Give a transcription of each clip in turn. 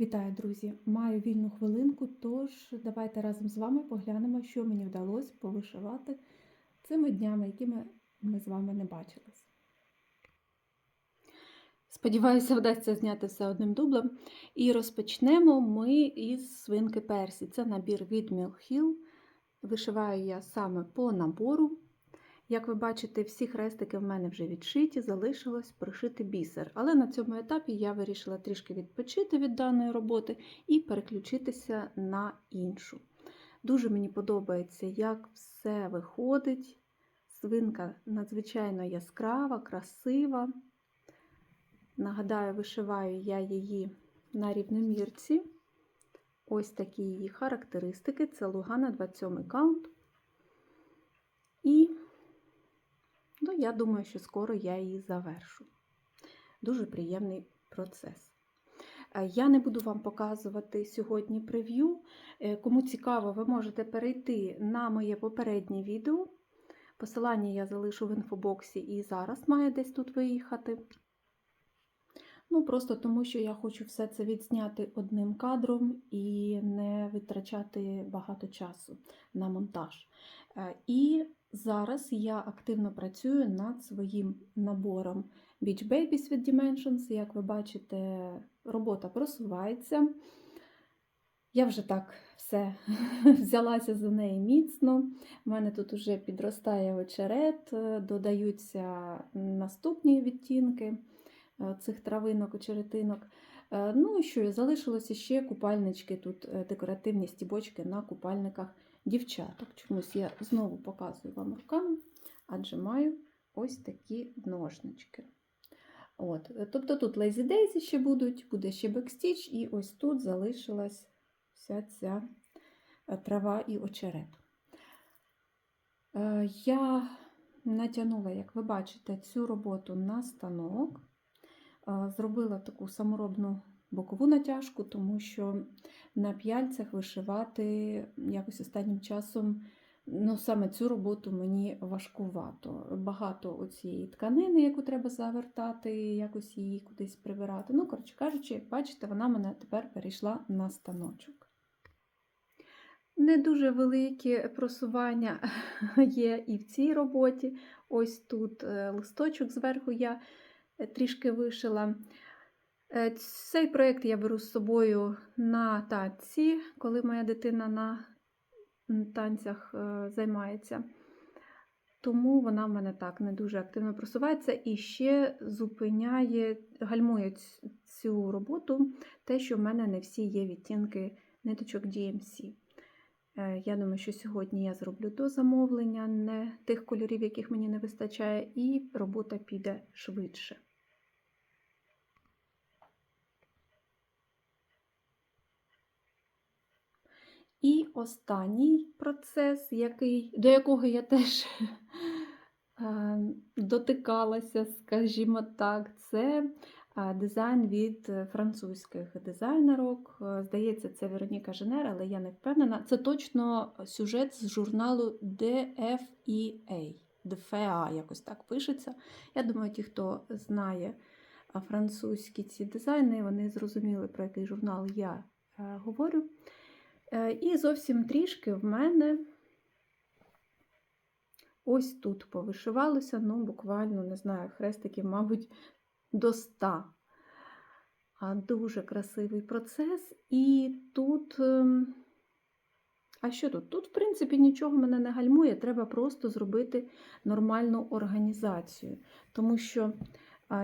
Вітаю, друзі! Маю вільну хвилинку, тож давайте разом з вами поглянемо, що мені вдалося повишивати цими днями, якими ми з вами не бачились. Сподіваюся, вдасться зняти все одним дублем. І розпочнемо ми із свинки Персі. Це набір від Mill Hill. Вишиваю я саме по набору. Як ви бачите, всі хрестики в мене вже відшиті, залишилось пришити бісер. Але на цьому етапі я вирішила трішки відпочити від даної роботи і переключитися на іншу. Дуже мені подобається, як все виходить. Свинка надзвичайно яскрава, красива. Нагадаю, вишиваю я її на рівномірці. Ось такі її характеристики. Це Лугана 27 каунт. І Ну, я думаю, що скоро я її завершу. Дуже приємний процес. Я не буду вам показувати сьогодні прев'ю. Кому цікаво, ви можете перейти на моє попереднє відео. Посилання я залишу в інфобоксі і зараз має десь тут виїхати. Ну, просто тому, що я хочу все це відзняти одним кадром і не витрачати багато часу на монтаж. І Зараз я активно працюю над своїм набором Beach Babies від Dimensions. Як ви бачите, робота просувається. Я вже так все взялася за неї міцно. У мене тут вже підростає очерет, додаються наступні відтінки е, цих травинок, очеретинок. Е, ну і що, залишилося ще купальнички, тут е, декоративні стібочки на купальниках дівчаток. Чомусь я знову показую вам руками, адже маю ось такі ножнички. От. Тобто тут Lazy Daisy ще будуть, буде ще бекстіч, і ось тут залишилась вся ця е, трава і очерет. Е, я натягнула, як ви бачите, цю роботу на станок, е, зробила таку саморобну бокову натяжку, тому що на п'яльцях вишивати якось останнім часом ну, саме цю роботу мені важкувато. Багато оцієї тканини, яку треба завертати, якось її кудись прибирати. Ну, коротше кажучи, як бачите, вона мене тепер перейшла на станочок. Не дуже велике просування є і в цій роботі. Ось тут е, листочок зверху я е, трішки вишила. Е, цей проєкт я беру з собою на танці, коли моя дитина на танцях е, займається. Тому вона в мене так не дуже активно просувається і ще зупиняє, гальмує цю роботу, те, що в мене не всі є відтінки ниточок DMC. Е, я думаю, що сьогодні я зроблю до замовлення не тих кольорів, яких мені не вистачає, і робота піде швидше. І останній процес, який, до якого я теж е, дотикалася, скажімо так, це е, дизайн від французьких дизайнерок. Е, здається, це Вероніка Женер, але я не впевнена. Це точно сюжет з журналу DFEA. DFEA, якось так пишеться. Я думаю, ті, хто знає французькі ці дизайни, вони зрозуміли, про який журнал я говорю. Е, і зовсім трішки в мене ось тут повишивалося, ну, буквально, не знаю, хрестиків, мабуть, до 100. Дуже красивий процес. І тут, ем, а що тут? Тут, в принципі, нічого мене не гальмує, треба просто зробити нормальну організацію. Тому що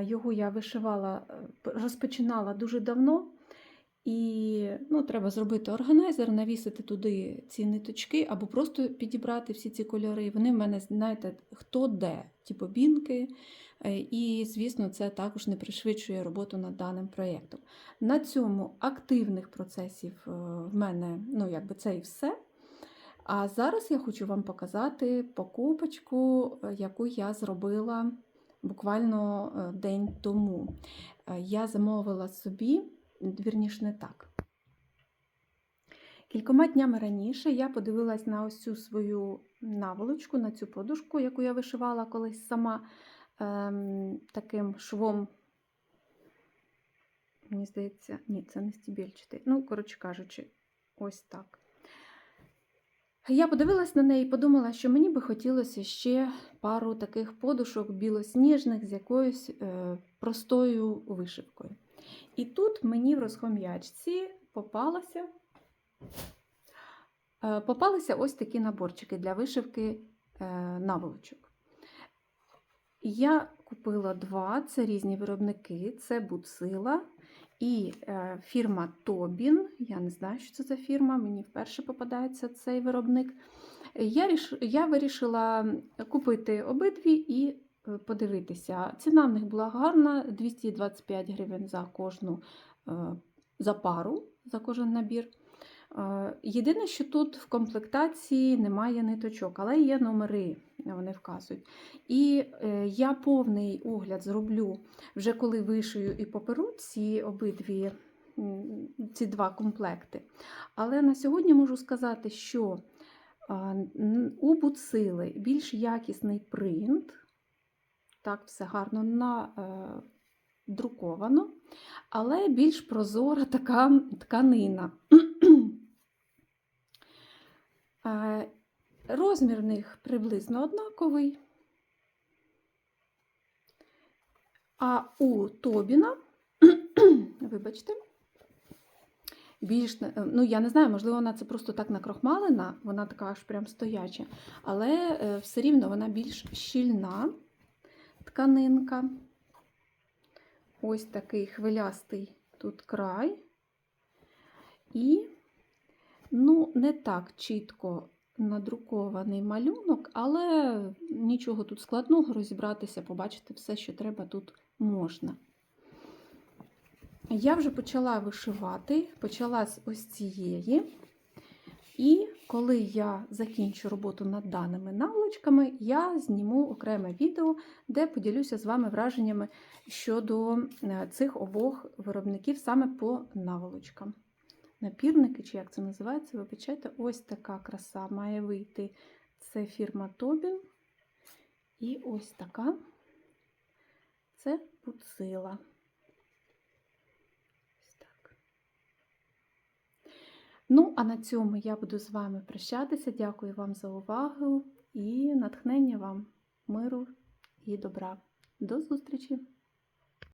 його я вишивала, е, розпочинала дуже давно. І ну, треба зробити органайзер, навісити туди ці ниточки, або просто підібрати всі ці кольори. Вони в мене, знаєте, хто де, ті бобінки. Е, і, звісно, це також не пришвидшує роботу над даним проєктом. На цьому активних процесів е, в мене ну, якби це і все. А зараз я хочу вам показати покупочку, е, яку я зробила буквально день тому. Я замовила собі вірніш, не так. Кількома днями раніше я подивилась на ось цю свою наволочку, на цю подушку, яку я вишивала колись сама ем, таким швом мені здається, ні, це не стібельчатий. Ну, коротше кажучи, ось так. Я подивилась на неї і подумала, що мені би хотілося ще пару таких подушок білосніжних з якоюсь е, простою вишивкою. І тут мені в розхом'ячці попалося, е, попалися ось такі наборчики для вишивки е, наволочок. Я купила два, це різні виробники, це Буцила і е, фірма Тобін. Я не знаю, що це за фірма, мені вперше попадається цей виробник. Я, я вирішила купити обидві і подивитися. Ціна в них була гарна: 225 гривень за кожну е, за пару, за кожен набір. Е, Єдине, що тут в комплектації немає ниточок, але є номери, вони вказують. І е, я повний огляд зроблю вже коли вишию і поперу ці обидві ці два комплекти. Але на сьогодні можу сказати, що у буцили більш якісний принт, так, все гарно надруковано, але більш прозора така тканина. Е, Розмір в них приблизно однаковий. А у Тобіна, вибачте, більш, е, ну я не знаю, можливо, вона це просто так накрохмалена, вона така аж прям стояча, але е, все рівно вона більш щільна тканинка. Ось такий хвилястий тут край. І, ну, не так чітко надрукований малюнок, але нічого тут складного розібратися, побачити все, що треба тут можна. Я вже почала вишивати, почала з ось цієї. І коли я закінчу роботу над даними наволочками, я зніму окреме відео, де поділюся з вами враженнями щодо е, цих обох виробників саме по наволочкам. Напірники, чи як це називається, вибачайте, ось така краса має вийти. Це фірма Тобін. І ось така це пуцила. Ось так. Ну, а на цьому я буду з вами прощатися. Дякую вам за увагу і натхнення вам, миру і добра. До зустрічі!